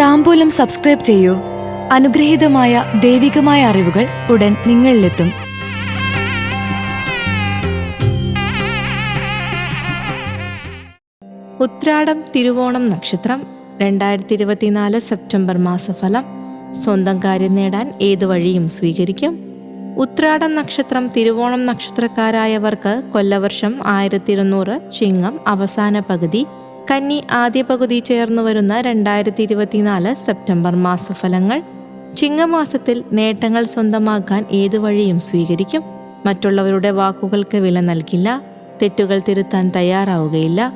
താമ്പൂലം subscribe ചെയ്യൂ. അനുഗ്രഹീതമായ ദൈവികമായ അറിവുകൾ ഉടൻ നിങ്ങളിലെത്തും. ഉത്രാടം തിരുവോണം നക്ഷത്രം രണ്ടായിരത്തി ഇരുപത്തിനാല് സെപ്റ്റംബർ മാസഫലം. സ്വന്തം കാര്യം നേടാൻ ഏതു വഴിയും സ്വീകരിക്കും. ഉത്രാടം നക്ഷത്രം തിരുവോണം നക്ഷത്രക്കാരായവർക്ക് കൊല്ലവർഷം ആയിരത്തി ഇരുന്നൂറ് ചിങ്ങം അവസാന പകുതി കന്നി ആദ്യ പകുതി ചേർന്നു വരുന്ന രണ്ടായിരത്തി ഇരുപത്തിനാല് സെപ്റ്റംബർ മാസഫലങ്ങൾ. ചിങ്ങമാസത്തിൽ നേട്ടങ്ങൾ സ്വന്തമാക്കാൻ ഏതു വഴിയും സ്വീകരിക്കും. മറ്റുള്ളവരുടെ വാക്കുകൾക്ക് വില നൽകില്ല. തെറ്റുകൾ തിരുത്താൻ തയ്യാറാവുകയില്ല.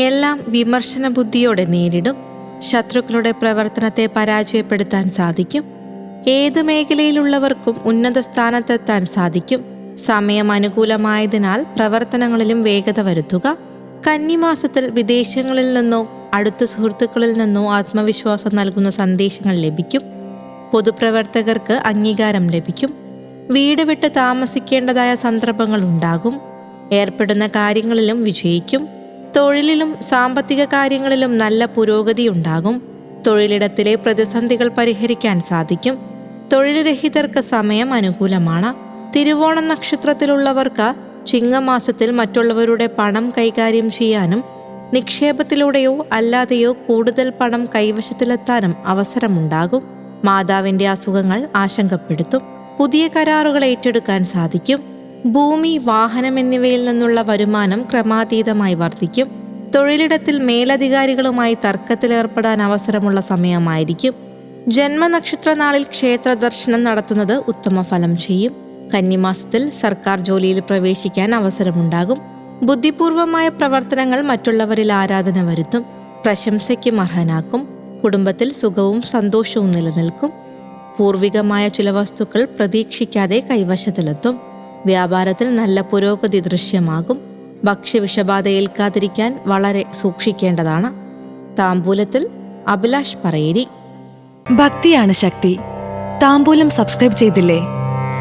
എല്ലാം വിമർശന ബുദ്ധിയോടെ നേരിടും. ശത്രുക്കളുടെ പ്രവർത്തനത്തെ പരാജയപ്പെടുത്താൻ സാധിക്കും. ഏത് മേഖലയിലുള്ളവർക്കും ഉന്നത സ്ഥാനത്തെത്താൻ സാധിക്കും. സമയം അനുകൂലമായതിനാൽ പ്രവർത്തനങ്ങളിലും വേഗത വരുത്തുക. കന്നിമാസത്തിൽ വിദേശങ്ങളിൽ നിന്നോ അടുത്ത സുഹൃത്തുക്കളിൽ നിന്നോ ആത്മവിശ്വാസം നൽകുന്ന സന്ദേശങ്ങൾ ലഭിക്കും. പൊതുപ്രവർത്തകർക്ക് അംഗീകാരം ലഭിക്കും. വീട് വിട്ട് താമസിക്കേണ്ടതായ സന്ദർഭങ്ങൾ ഉണ്ടാകും. ഏർപ്പെടുന്ന കാര്യങ്ങളിലും വിജയിക്കും. തൊഴിലിലും സാമ്പത്തിക കാര്യങ്ങളിലും നല്ല പുരോഗതി ഉണ്ടാകും. തൊഴിലിടത്തിലെ പ്രതിസന്ധികൾ പരിഹരിക്കാൻ സാധിക്കും. തൊഴിൽ രഹിതർക്ക് സമയം അനുകൂലമാണ്. തിരുവോണ നക്ഷത്രത്തിലുള്ളവർക്ക് ചിങ്ങമാസത്തിൽ മറ്റുള്ളവരുടെ പണം കൈകാര്യം ചെയ്യാനും നിക്ഷേപത്തിലൂടെയോ അല്ലാതെയോ കൂടുതൽ പണം കൈവശത്തിലെത്താനും അവസരമുണ്ടാകും. മാതാവിന്റെ അസുഖങ്ങൾ ആശങ്കപ്പെടുത്തും. പുതിയ കരാറുകൾ ഏറ്റെടുക്കാൻ സാധിക്കും. ഭൂമി വാഹനം എന്നിവയിൽ നിന്നുള്ള വരുമാനം ക്രമാതീതമായി വർദ്ധിക്കും. തൊഴിലിടത്തിൽ മേലധികാരികളുമായി തർക്കത്തിലേർപ്പെടാൻ അവസരമുള്ള സമയമായിരിക്കും. ജന്മനക്ഷത്രനാളിൽ ക്ഷേത്ര ദർശനം നടത്തുന്നത് ഉത്തമ ഫലം ചെയ്യും. കന്നിമാസത്തിൽ സർക്കാർ ജോലിയിൽ പ്രവേശിക്കാൻ അവസരമുണ്ടാകും. ബുദ്ധിപൂർവമായ പ്രവർത്തനങ്ങൾ മറ്റുള്ളവരിൽ ആരാധന വരുത്തും പ്രശംസയ്ക്ക് അർഹനാക്കും കുടുംബത്തിൽ സുഖവും സന്തോഷവും നിലനിൽക്കും. പൂർവികമായ ചില വസ്തുക്കൾ പ്രതീക്ഷിക്കാതെ കൈവശത്തിലെത്തും. വ്യാപാരത്തിൽ നല്ല പുരോഗതി ദൃശ്യമാകും. ഭക്ഷ്യവിഷബാധ ഏൽക്കാതിരിക്കാൻ വളരെ സൂക്ഷിക്കേണ്ടതാണ്. താമ്പൂലത്തിൽ അഭിലാഷ് പറയേരി. ഭക്തിയാണ് ശക്തി. താമ്പൂലം സബ്സ്ക്രൈബ് ചെയ്തില്ലേ?